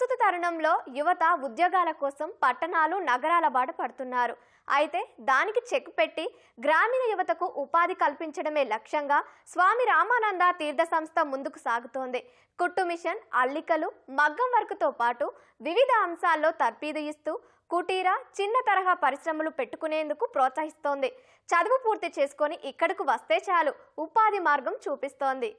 ప్రస్తుత తరుణంలో యువత ఉద్యోగాల కోసం పట్టణాలు నగరాల బాట పడుతున్నారు. అయితే దానికి చెక్ పెట్టి గ్రామీణ యువతకు ఉపాధి కల్పించడమే లక్ష్యంగా స్వామి రామానంద తీర్థ సంస్థ ముందుకు సాగుతోంది. కుట్టు మిషన్ అల్లికలు మగ్గం వర్క్తో పాటు వివిధ అంశాల్లో తర్పీదు ఇస్తూ కుటీర చిన్న తరహా పరిశ్రమలు పెట్టుకునేందుకు ప్రోత్సహిస్తోంది. చదువు పూర్తి చేసుకొని ఇక్కడకు వస్తే చాలు. ఉపాధి మార్గం చూపిస్తోంది.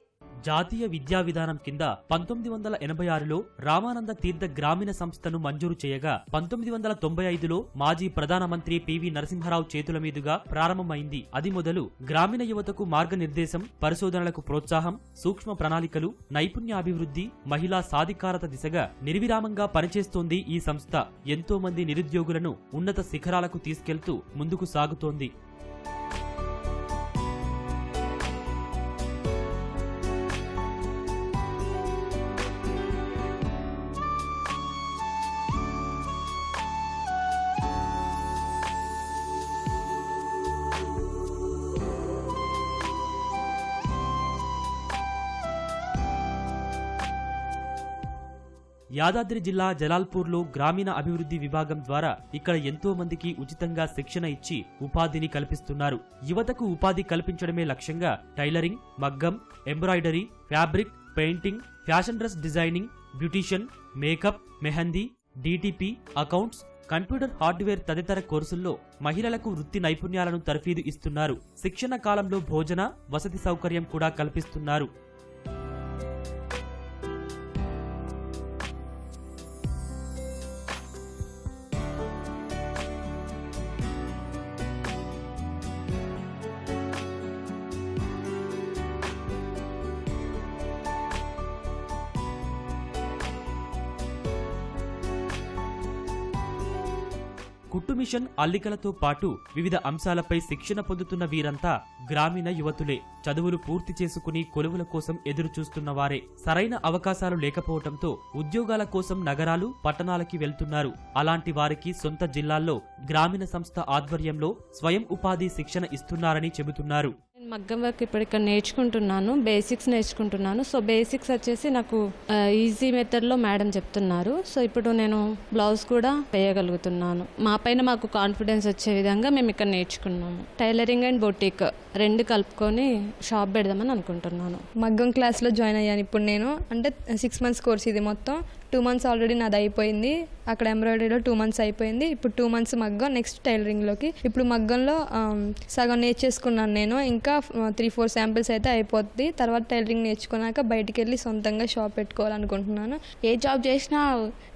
జాతీయ విద్యా విధానం కింద పంతొమ్మిది వందల ఎనభై ఆరులో రామానంద తీర్థ గ్రామీణ సంస్థను మంజూరు చేయగా పంతొమ్మిది వందల తొంభై ఐదులో మాజీ ప్రధానమంత్రి పివి నరసింహారావు చేతుల మీదుగా ప్రారంభమైంది. అది మొదలు గ్రామీణ యువతకు మార్గనిర్దేశం పరిశోధనలకు ప్రోత్సాహం సూక్ష్మ ప్రణాళికలు నైపుణ్యాభివృద్ధి మహిళా సాధికారత దిశగా నిర్విరామంగా పనిచేస్తోంది ఈ సంస్థ. ఎంతో మంది నిరుద్యోగులను ఉన్నత శిఖరాలకు తీసుకెళ్తూ ముందుకు సాగుతోంది. యాదాద్రి జిల్లా జలాల్పూర్లో గ్రామీణ అభివృద్ధి విభాగం ద్వారా ఇక్కడ ఎంతో మందికి ఉచితంగా శిక్షణ ఇచ్చి ఉపాధిని కల్పిస్తున్నారు. యువతకు ఉపాధి కల్పించడమే లక్ష్యంగా టైలరింగ్ మగ్గం embroidery fabric painting fashion dress designing beautician makeup mehndi DTP accounts computer hardware తదితర కోర్సుల్లో మహిళలకు వృత్తి నైపుణ్యాలను తర్ఫీదు ఇస్తున్నారు. శిక్షణ కాలంలో భోజన వసతి సౌకర్యం కూడా కల్పిస్తున్నారు. కుట్టు మిషన్ అల్లికలతో పాటు వివిధ అంశాలపై శిక్షణ పొందుతున్న వీరంతా గ్రామీణ యువతులే. చదువులు పూర్తి చేసుకుని కొలువుల కోసం ఎదురు చూస్తున్న వారే. సరైన అవకాశాలు లేకపోవడంతో ఉద్యోగాల కోసం నగరాలు పట్టణాలకి వెళ్తున్నారు. అలాంటి వారికి సొంత జిల్లాల్లో గ్రామీణ సంస్థ ఆధ్వర్యంలో స్వయం ఉపాధి శిక్షణ ఇస్తున్నారని చెబుతున్నారు. మగ్గం వర్క్ ఇప్పుడు ఇక్కడ నేర్చుకుంటున్నాను బేసిక్స్ నేర్చుకుంటున్నాను. సో బేసిక్స్ వచ్చేసి నాకు ఈజీ మెథడ్లో మేడం చెప్తున్నారు. సో ఇప్పుడు నేను బ్లౌజ్ కూడా వేయగలుగుతున్నాను. మా పైన మాకు కాన్ఫిడెన్స్ వచ్చే విధంగా మేము ఇక్కడ నేర్చుకున్నాము. టైలరింగ్ అండ్ బొటిక్ రెండు కలుపుకొని షాప్ పెడదామని అనుకుంటున్నాను. మగ్గం క్లాస్లో జాయిన్ అయ్యాను. ఇప్పుడు నేను అంటే సిక్స్ మంత్స్ కోర్స్ ఇది మొత్తం. టూ మంత్స్ ఆల్రెడీ నాది అయిపోయింది. అక్కడ ఎంబ్రాయిడరీలో టూ మంత్స్ అయిపోయింది. ఇప్పుడు టూ మంత్స్ మగ్గం నెక్స్ట్ టైలరింగ్లోకి. ఇప్పుడు మగ్గంలో సగం నేర్చేసుకున్నాను నేను. ఇంకా త్రీ ఫోర్ శాంపిల్స్ అయితే అయిపోద్ది. తర్వాత టైలరింగ్ నేర్చుకున్నాక బయటికి వెళ్ళి సొంతంగా షాప్ పెట్టుకోవాలనుకుంటున్నాను. ఏ జాబ్ చేసినా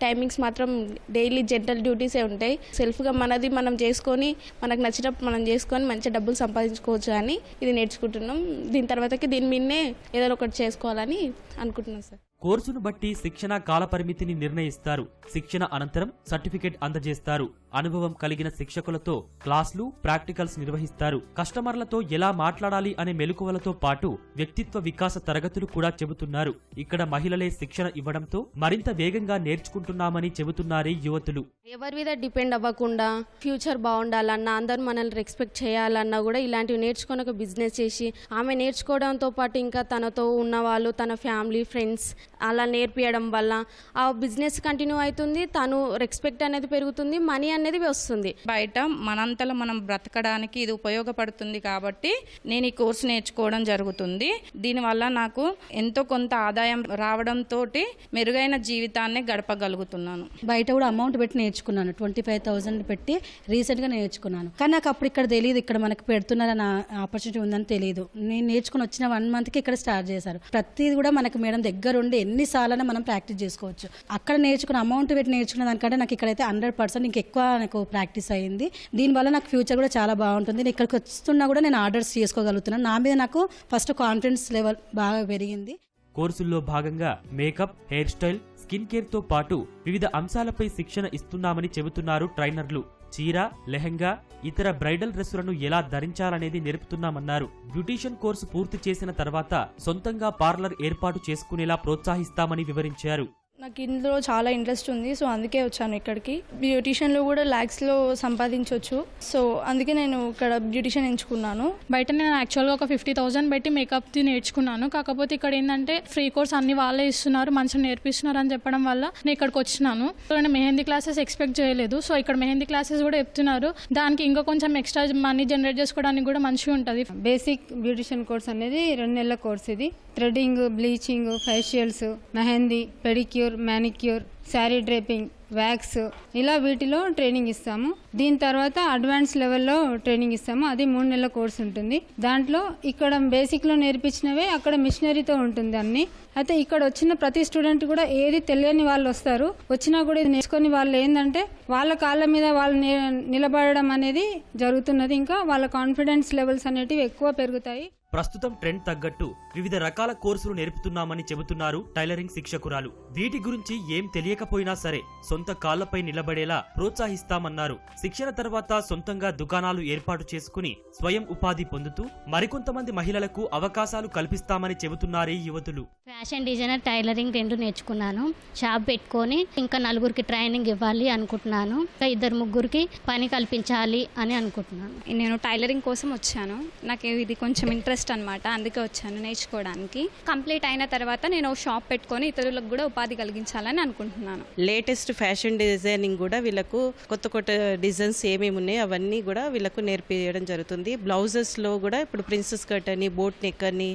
టైమింగ్స్ మాత్రం డైలీ జనరల్ డ్యూటీసే ఉంటాయి. సెల్ఫ్గా మనది మనం చేసుకొని మనకు నచ్చినప్పుడు మనం చేసుకొని మంచి డబ్బులు సంపాదించుకోవచ్చు అని ఇది నేర్చుకుంటున్నాం. దీని తర్వాతకి దీని మీదనే ఏదో ఒకటి చేసుకోవాలని అనుకుంటున్నాం సార్. కోర్సును బట్టి శిక్షణ కాలపరిమితిని నిర్ణయిస్తారు. శిక్షణ అనంతరం సర్టిఫికేట్ అందజేస్తారు. అనుభవం కలిగిన శిక్షకులతో క్లాసులు ప్రాక్టికల్స్ నిర్వహిస్తారు. కస్టమర్లతో ఎలా మాట్లాడాలి అనే మెలకువలతో పాటు వ్యక్తిత్వ వికాస తరగతులు కూడా చెబుతున్నారు. ఇక్కడ మహిళలే శిక్షణ ఇవ్వడంతో మరింత వేగంగా నేర్చుకుంటున్నామని చెబుతున్నారే యువతులు. ఎవరి మీద డిపెండ్ అవ్వకుండా ఫ్యూచర్ బాగుండాలన్నా అందరూ మనల్ని రెస్పెక్ట్ చేయాలన్నా కూడా ఇలాంటివి నేర్చుకొని ఒక బిజినెస్ చేసి ఆమె నేర్చుకోవడంతో పాటు ఇంకా తనతో ఉన్న వాళ్ళు తన ఫ్యామిలీ ఫ్రెండ్స్ అలా నేర్పించడం వల్ల ఆ బిజినెస్ కంటిన్యూ అవుతుంది తను రెస్పెక్ట్ అనేది పెరుగుతుంది మనీ అనేది వస్తుంది. బయట మనంతలో మనం బ్రతకడానికి ఇది ఉపయోగపడుతుంది కాబట్టి నేను ఈ కోర్సు నేర్చుకోవడం జరుగుతుంది. దీనివల్ల నాకు ఎంతో కొంత ఆదాయం రావడంతో మెరుగైన జీవితాన్ని గడపగలుగుతున్నాను. బయట కూడా అమౌంట్ పెట్టి నేర్చుకున్నాను. ట్వంటీ ఫైవ్ థౌసండ్ పెట్టి రీసెంట్గా నేర్చుకున్నాను. కానీ నాకు అప్పుడు ఇక్కడ తెలియదు ఇక్కడ మనకు పెడుతున్నారన్న ఆపర్చునిటీ ఉందని తెలియదు నేను నేర్చుకుని వచ్చిన వన్ మంత్కి ఇక్కడ స్టార్ట్ చేశారు. ప్రతిది కూడా మనకు మేడం దగ్గర ఉండి ఎన్నిసార్లు మనం ప్రాక్టీస్ చేసుకోవచ్చు. అక్కడ నేర్చుకున్న అమౌంట్ పెట్టి నేర్చుకున్న దానికంటే నాకు ఇక్కడైతే హండ్రెడ్ పర్సెంట్ ఇంకెక్కువ నాకు ప్రాక్టీస్ అయ్యింది దీనివల్ల నాకు ఫ్యూచర్ కూడా చాలా బాగుంటుంది. నేను ఇక్కడికి వస్తున్నా కూడా నేను ఆర్డర్స్ చేసుకోగలుగుతున్నాను. నా మీద నాకు ఫస్ట్ కాన్ఫిడెన్స్ లెవెల్ బాగా పెరిగింది. కోర్సుల్లో భాగంగా మేకప్ హెయిర్ స్టైల్ స్కిన్ కేర్తో పాటు వివిధ అంశాలపై శిక్షణ ఇస్తున్నామని చెబుతున్నారు ట్రైనర్లు. చీర లెహంగా ఇతర బ్రైడల్ డ్రెస్సులను ఎలా ధరించాలనేది నేర్పుతున్నామన్నారు. బ్యూటీషియన్ కోర్సు పూర్తి చేసిన తర్వాత సొంతంగా పార్లర్ ఏర్పాటు చేసుకునేలా ప్రోత్సహిస్తామని వివరించారు. నాకు ఇందులో చాలా ఇంట్రెస్ట్ ఉంది సో అందుకే వచ్చాను ఇక్కడికి. బ్యూటిషియన్లో కూడా ల్యాక్స్లో సంపాదించవచ్చు సో అందుకే నేను ఇక్కడ బ్యూటిషియన్ ఎంచుకున్నాను. బయట నేను యాక్చువల్గా ఒక ఫిఫ్టీ థౌసండ్ పెట్టి మేకప్ది నేర్చుకున్నాను. కాకపోతే ఇక్కడ ఏంటంటే ఫ్రీ కోర్స్ అన్ని వాళ్ళే ఇస్తున్నారు మంచిగా నేర్పిస్తున్నారు అని చెప్పడం వల్ల నేను ఇక్కడికి వచ్చినాను. సో నేను మెహందీ క్లాసెస్ ఎక్స్పెక్ట్ చేయలేదు. సో ఇక్కడ మెహందీ క్లాసెస్ కూడా చెప్తున్నారు. దానికి ఇంకా కొంచెం ఎక్స్ట్రా మనీ జనరేట్ చేసుకోవడానికి కూడా మంచిగా ఉంటుంది. బేసిక్ బ్యూటిషియన్ కోర్స్ అనేది రెండు నెలల కోర్స్ ఇది. Threading bleaching facials mehndi pedicure manicure sari draping wax ఇలా వీటిలో ట్రైనింగ్ ఇస్తాము. దీని తర్వాత అడ్వాన్స్ లెవెల్లో ట్రైనింగ్ ఇస్తాము. అది మూడు నెలల కోర్స్ ఉంటుంది. దాంట్లో ఇక్కడ బేసిక్లో నేర్పించినవే అక్కడ మిషనరీతో ఉంటుంది అన్ని. అయితే ఇక్కడ వచ్చిన ప్రతి స్టూడెంట్ కూడా ఏది తెలియని వాళ్ళు వస్తారు. వచ్చినా కూడా ఇది నేర్చుకుని వాళ్ళు ఏంటంటే వాళ్ళ కాళ్ళ మీద వాళ్ళు నిలబడడం అనేది జరుగుతున్నది. ఇంకా వాళ్ళ కాన్ఫిడెన్స్ లెవెల్స్ అనేటివి ఎక్కువ పెరుగుతాయి. ప్రస్తుతం ట్రెండ్ తగ్గట్టు వివిధ రకాల కోర్సులు నేర్పుతున్నామని చెబుతున్నారు టైలరింగ్ శిక్షకురాలు. వీటి గురించి ఏం తెలియకపోయినా సరే సొంత కాళ్ళపై నిలబడేలా ప్రోత్సహిస్తామన్నారు. శిక్షణ తర్వాత సొంతంగా దుకాణాలు ఏర్పాటు చేసుకుని స్వయం ఉపాధి పొందుతూ మరికొంతమంది మహిళలకు అవకాశాలు కల్పిస్తామని చెబుతున్నారే యువతులు. ఫ్యాషన్ డిజైనర్ టైలరింగ్ రెండు నేర్చుకున్నాను. షాప్ పెట్టుకొని ఇంకా నలుగురికి ట్రైనింగ్ ఇవ్వాలి అనుకుంటున్నాను. ఇంకా ఇద్దరు ముగ్గురికి పని కల్పించాలి అని అనుకుంటున్నాను. నేను టైలరింగ్ కోసం వచ్చాను. నాకు ఇది కొంచెం ఇంట్రెస్ట్ అనమాట అందుకే వచ్చాను నేర్చుకోవడానికి. కంప్లీట్ అయిన తర్వాత నేను షాప్ పెట్టుకొని ఇతరులకు కూడా ఉపాధి కలిగించాలని అనుకుంటున్నాను. లేటెస్ట్ ఫ్యాషన్ డిజైనింగ్ కూడా వీళ్ళకు కొత్త కొత్త డిజైన్స్ ఏమేమి ఉన్నాయి అవన్నీ కూడా వీళ్ళకు నేర్పించడం జరుగుతుంది. బ్లౌజెస్లో కూడా ఇప్పుడు ప్రిన్సెస్ కట్ అని బోట్ నెక్ అని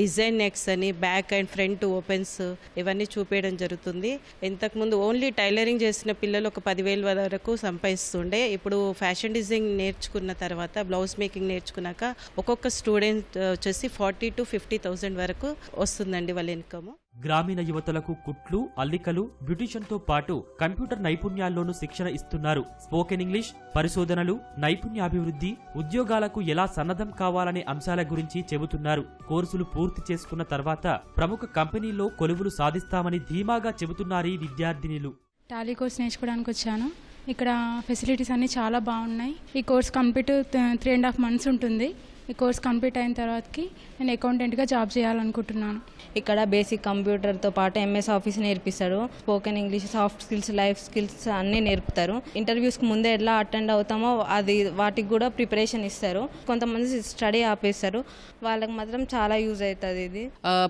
డిజైన్ నెక్స్ అని బ్యాక్ అండ్ ఫ్రంట్ ఓపెన్స్ ఇవన్నీ చూపించడం జరుగుతుంది. ఇంతకుముందు ఓన్లీ టైలరింగ్ చేసిన పిల్లలు ఒక పదివేల వరకు సంపాదిస్తుండే. ఇప్పుడు ఫ్యాషన్ డిజైన్ నేర్చుకున్న తర్వాత బ్లౌజ్ మేకింగ్ నేర్చుకున్నాక ఒక్కొక్క స్టూడెంట్ వచ్చేసి ఫార్టీ టు ఫిఫ్టీ థౌసండ్ వరకు వస్తుందండి వాళ్ళ ఇన్కమ్. గ్రామీణ యువతలకు కుట్లు అల్లికలు బ్యూటిషియన్తో పాటు కంప్యూటర్ నైపుణ్యాల్లోనూ శిక్షణ ఇస్తున్నారు. స్పోకెన్ ఇంగ్లీష్ పరిశోధనలు నైపుణ్యాభివృద్ధి ఉద్యోగాలకు ఎలా సన్నద్ధం కావాలనే అంశాల గురించి చెబుతున్నారు. కోర్సులు పూర్తి చేసుకున్న తర్వాత ప్రముఖ కంపెనీల్లో కొలువులు సాధిస్తామని ధీమాగా చెబుతున్నారీ విద్యార్థినిలు. టాలీ కోర్స్ నేర్చుకోవడానికి వచ్చాను. ఇక్కడ ఫెసిలిటీస్ అన్నీ చాలా బాగున్నాయి. ఈ course complete three and half months ఉంటుంది. ఈ కోర్స్ కంప్లీట్ అయిన తర్వాతకి నేను అకౌంటెంట్గా జాబ్ చేయాలనుకుంటున్నాను. ఇక్కడ బేసిక్ కంప్యూటర్తో పాటు ఎంఎస్ ఆఫీస్ నేర్పిస్తారు. Spoken English soft skills life skills అన్నీ నేర్పుతారు. ఇంటర్వ్యూస్కి ముందే ఎలా అటెండ్ అవుతామో అది వాటికి కూడా ప్రిపరేషన్ ఇస్తారు. కొంతమంది స్టడీ ఆపేస్తారు. వాళ్ళకి మాత్రం చాలా యూజ్ అవుతుంది ఇది.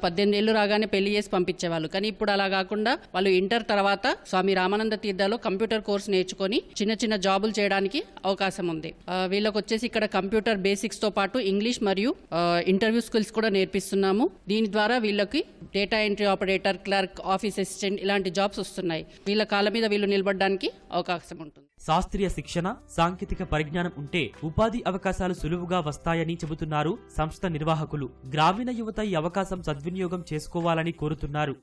పద్దెనిమిది ఏళ్ళు రాగానే పెళ్ళి చేసి పంపించేవాళ్ళు. కానీ ఇప్పుడు అలా కాకుండా వాళ్ళు ఇంటర్ తర్వాత స్వామి రామానంద తీర్థలో కంప్యూటర్ కోర్స్ నేర్చుకొని చిన్న చిన్న జాబులు చేయడానికి అవకాశం ఉంది. వీళ్ళకి వచ్చేసి ఇక్కడ కంప్యూటర్ బేసిక్స్తో పాటు ఇంగ్లీష్ మరియు ఇంటర్వ్యూ స్కిల్స్ కూడా నేర్పిస్తున్నాము. దీని ద్వారా వీళ్ళకి data entry operator clerk office assistant ఇలాంటి జాబ్స్ వస్తున్నాయి. వీళ్ళ కాళ్ళ మీద వీళ్ళు నిలబడడానికి అవకాశం ఉంటుంది. శాస్త్రీయ శిక్షణ సాంకేతిక పరిజ్ఞానం ఉంటే ఉపాధి అవకాశాలు సులువుగా వస్తాయని చెబుతున్నారు సంస్థ నిర్వాహకులు. గ్రామీణ యువత ఈ అవకాశం సద్వినియోగం చేసుకోవాలని కోరుతున్నారు.